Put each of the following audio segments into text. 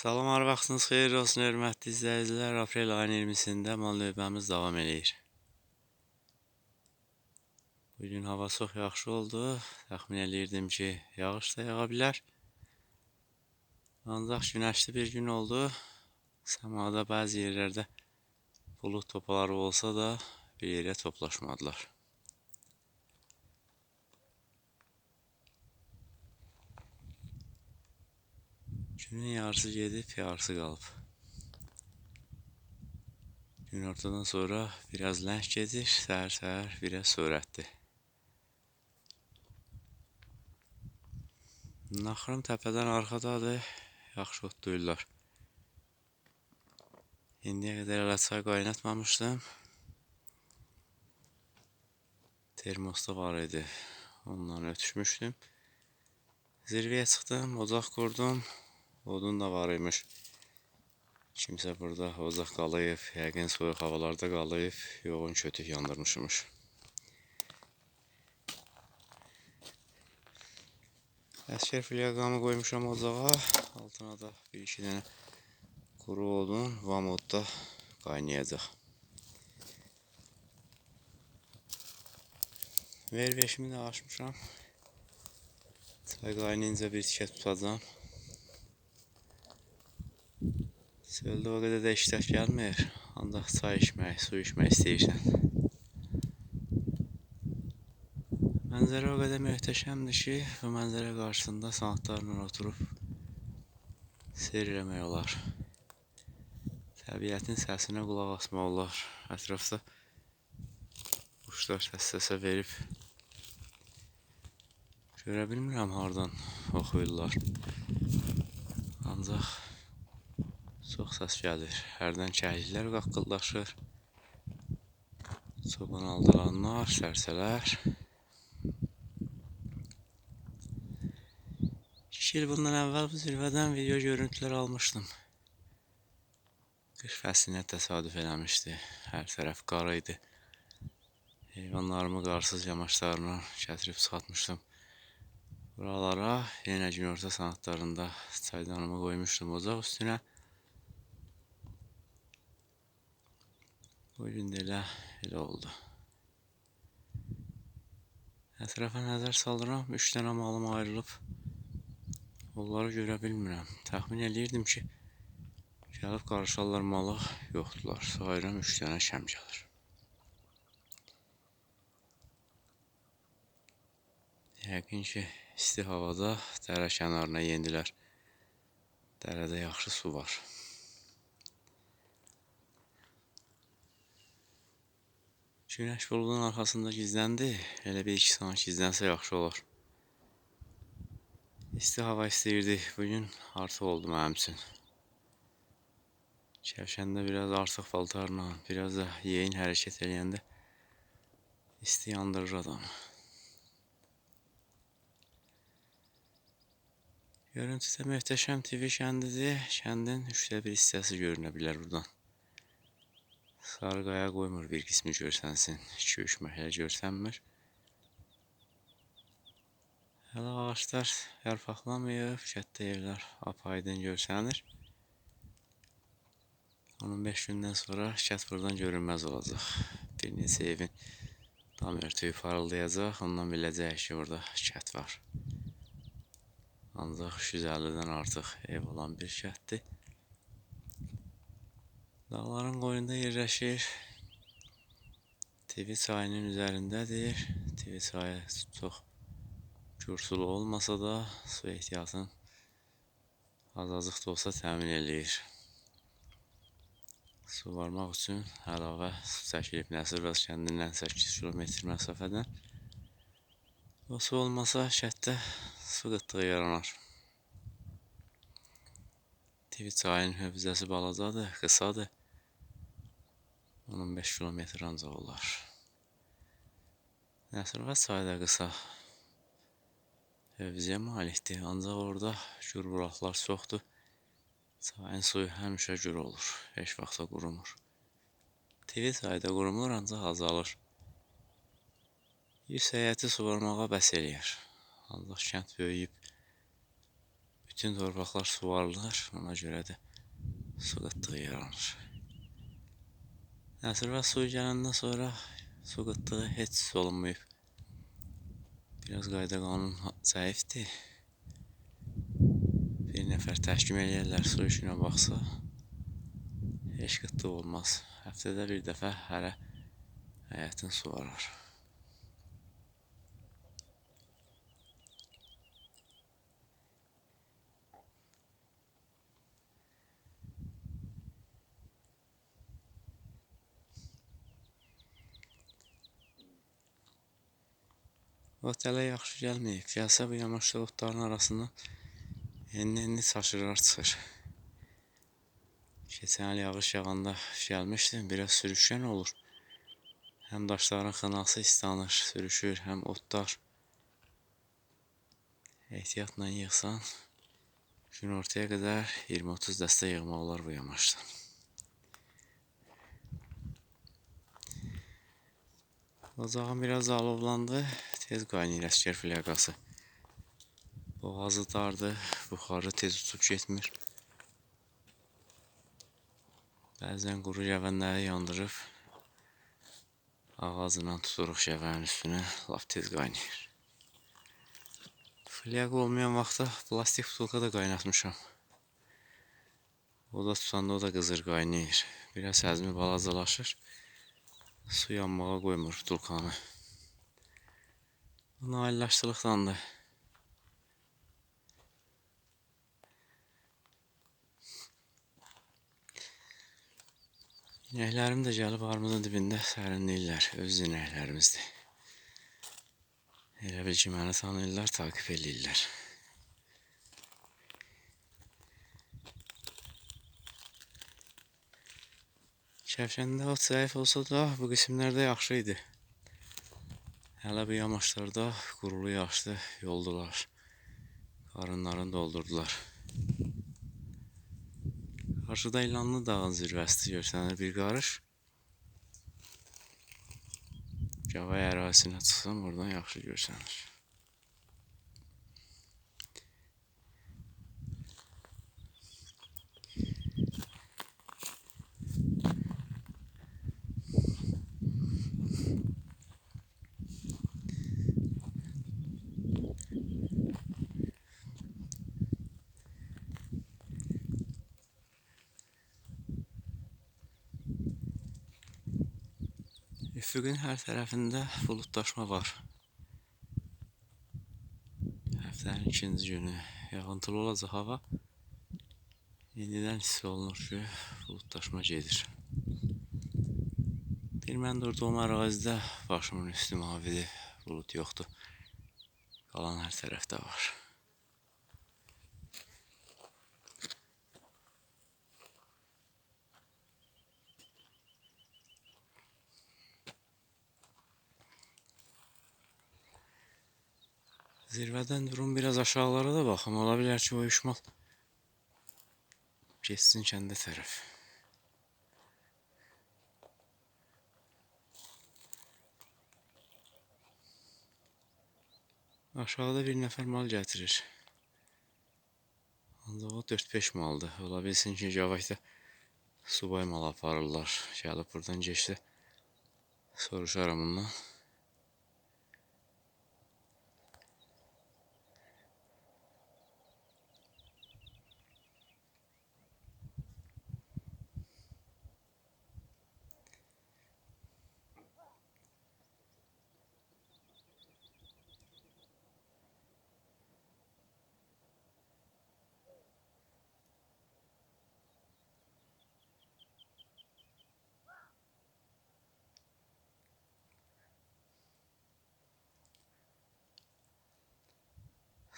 Salam, vaxtınız xeyir olsun, hörmətli izləyicilər. Aprel ayının 20-sində mal növbəmiz davam eləyir. Bugün hava çox yaxşı oldu. Təxmin eləyirdim ki, yağış da yağa bilər. Ancaq günəşli bir gün oldu. Səmada bəzi yerlərdə bulud topaları olsa da bir yerə toplaşmadılar. Günün yarısı gedib, yarısı qalıb. Günortadan sonra biraz ləng gedir, səhər-səhər biraz sürətli. Naxırım təpədən arxadadır, yaxşı otlayırlar. İndiyə qədər hələ çay qaynatmamışdım. Termosta var idi, ondan ötüşmüşdüm. Zirvəyə çıxdım, ocaq qurdum. Odun da var imiş. Kimsə burada ocaq qalıyıb, yəqin soyuq havalarda qalıyıb, yoğun kötük yandırmışmış. Əskər flyaqamı qoymuşam ocağa, altına da bir iki dənə quru odun, vamodda qaynayacaq. Ver beşimi də açmışam. Çay qaynayınca bir tikə tutacağım. Çöldə o qədər də iştah gəlmir. Ancaq çay içmək, su içmək istəyirsən. Mənzərə o qədər möhtəşəmdir ki, bu mənzərə qarşısında saatlarla oturub seyr eləmək olar. Təbiətin səsinə qulaq asmaq olar. Ətrafda quşlar səs-səsə verib görə bilmirəm hardan oxuyurlar. Ancaq çox səs gəlir. Hərdən kəkliklər qaqqıldaşır. Çoban aldıranlar, sərsələr. İki bundan əvvəl bu zirvədən video görüntülər almışdım. Qış fəslinə təsadüf eləmişdi. Hər tərəf qar idi. Heyvanlarımı qarsız yamaçlarına gətirib çıxartmışdım. Buralara yenə günorta saatlarında çaydanımı qoymuşdum ocaq üstünə. Bugün də elə, elə oldu. Ətrafa nəzər salıram, üç dənə malım ayrılıb. Onları görə bilmirəm. Təxmin eləyirdim ki, gəlib qarışarlar malı, yoxdular. Sayıram üç dənə şəm gəlir. Yəqin ki, isti havada dərə kənarına yendilər. Dərədə yaxşı su var. Günəş buludun arxasında gizləndi. Elə bir iki saat gizlənsə yaxşı olar. İsti hava istəyirdi. Bugün artıq oldu mənim üçün. Kəvşəndə biraz artıq paltarla, biraz da yeyin hərəkət eləyəndə isti yandırır adamı. Görüntüdə möhtəşəm TV kəndidir. Kəndin üçdə bir hissəsi görünə bilər buradan. Sarı qaya qoymur bir qismi görsənsin. İki-üç məhəllə görsənmir. Hələ ağaçlar yarpaqlamayıb, kətdə yerlər apaydın görsənir. 15 gündən sonra kət buradan görünməz olacaq. Bir neçə evin dam örtüyü parıldayacaq, ondan biləcəyik ki, burada kət var. Ancaq 350-dən artıq ev olan bir kətdir. Dağların qoyunda yerləşir. TV çayının üzərindədir. TV çayı çox kürsülü olmasa da su ehtiyatını azacıq da olsa təmin eləyir. Su varmaq üçün əlavə su çəkilib Nəsirbəz kəndindən 8 kilometr məsafədən. O su olmasa kətdə su qıtlığı yaranar. TV çayının hövzəsi balacadır, qısadır. 15 kilometr ancaq olar. Nəsirbəz çayı da qısa. Hövzəyə malikdir, ancaq orada gür bulaqlar çoxdur. Çayın suyu həmişə gür olur, heç vaxta qurumur. TV çayı da qurumur, ancaq azalır. Yüz heyəti suvarmağa bəs eləyər. Ancaq kənd böyüyüb, bütün torpaqlar suvarılır. Ona görə də su qıtlığı yaranır. Suyu gələndən sonra qıtlığı heç olunmayıb. Biraz qayda qanun zəifdir. Bir nəfər təhkim eləyərlər su işinə baxsa, heç qıtlıq olmaz. Həftədə bir dəfə hərə həyətin suvarar. Ot hələ yaxşı gəlməyib. Gəlsə bu yamaçlı otların arasından enli-enli çaşırlar çıxır. Keçən il yağış yağanda gəlmişdim, biraz sürüşkən olur. Həm daşların xınası islanır, sürüşür, həm otlar. Ehtiyatla yığsan, gün ortaya qədər 20-30 dəstə yığmaq olar bu yamaçdan. Ocağım biraz alovlandı. Tez qaynayır əskər flyaqası. Boğazı dardı, buxarı tez uçub getmir. Bəzən quru gəvənləri yandırıb ağacla tuturuq gəvənin üstünə, lap tez qaynayır. Flyaq olmayan vaxtda plastik butulka da qaynatmışam. O da tutanda o da qızır qaynayır. Biraz həzmi balacalaşır. Su yanmağa qoymur butulkanı. Bu nailləşdilikdandır. İnəklərim də gəlib armudun dibində sərinləyirlər. Öz inəklərimizdir. Elə bil ki, məni tanıyırlar, takip eləyirlər. Kəvşəndə ot zəif olsa da bu qismlərdə yaxşı idi. Hələ bu yamaçlarda qurulu yaşdı, yoldular. Qarınlarını doldurdular. Qarşıda İlanlı dağın zirvəsi görsənir bir qarış. Gavay ərazisinə çıxsam oradan yaxşı görsənir. Üfüqün hər tərəfində buludlaşma var. Həftənin ikinci günü yağıntılı olacaq hava. İndidən hiss olunur ki, buludlaşma gedir. Bir mən durduğum ərazidə başımın üstü mavidir, bulud yoxdur. Qalan hər tərəfdə var. Zirvədən durum biraz aşağılara da baxım. Ola bilər ki, uyuşmal getsin kəndə tərəf. Aşağıda bir nəfər mal gətirir. Ancaq o 4-5 maldır. Ola bilsin ki, Cavayda subay mal aparırlar. Gəlib buradan keçsə soruşaram ondan.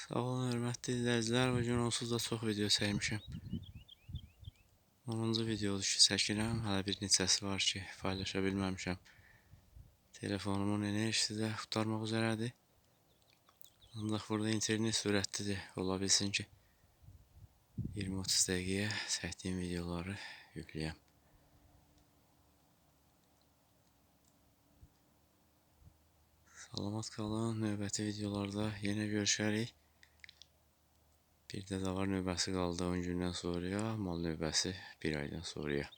Sağ olun, hörmətli izləyicilər. Bu onsuz da çox video çəkmişəm. 10-cu videodur ki, çəkirəm. Hələ bir neçəsi var ki, paylaşa bilməmişəm. Telefonumun enerjisi də qurtarmaq üzrədir. Ancaq burada internet sürətlidir. Ola bilsin ki, 20-30 dəqiqəyə çəkdiyim videoları yükləyəm. Salamat qalın. Növbəti videolarda yenə görüşərik. Bir də davar növbəsi qaldı 10 gündən sonraya, mal növbəsi bir aydan sonraya.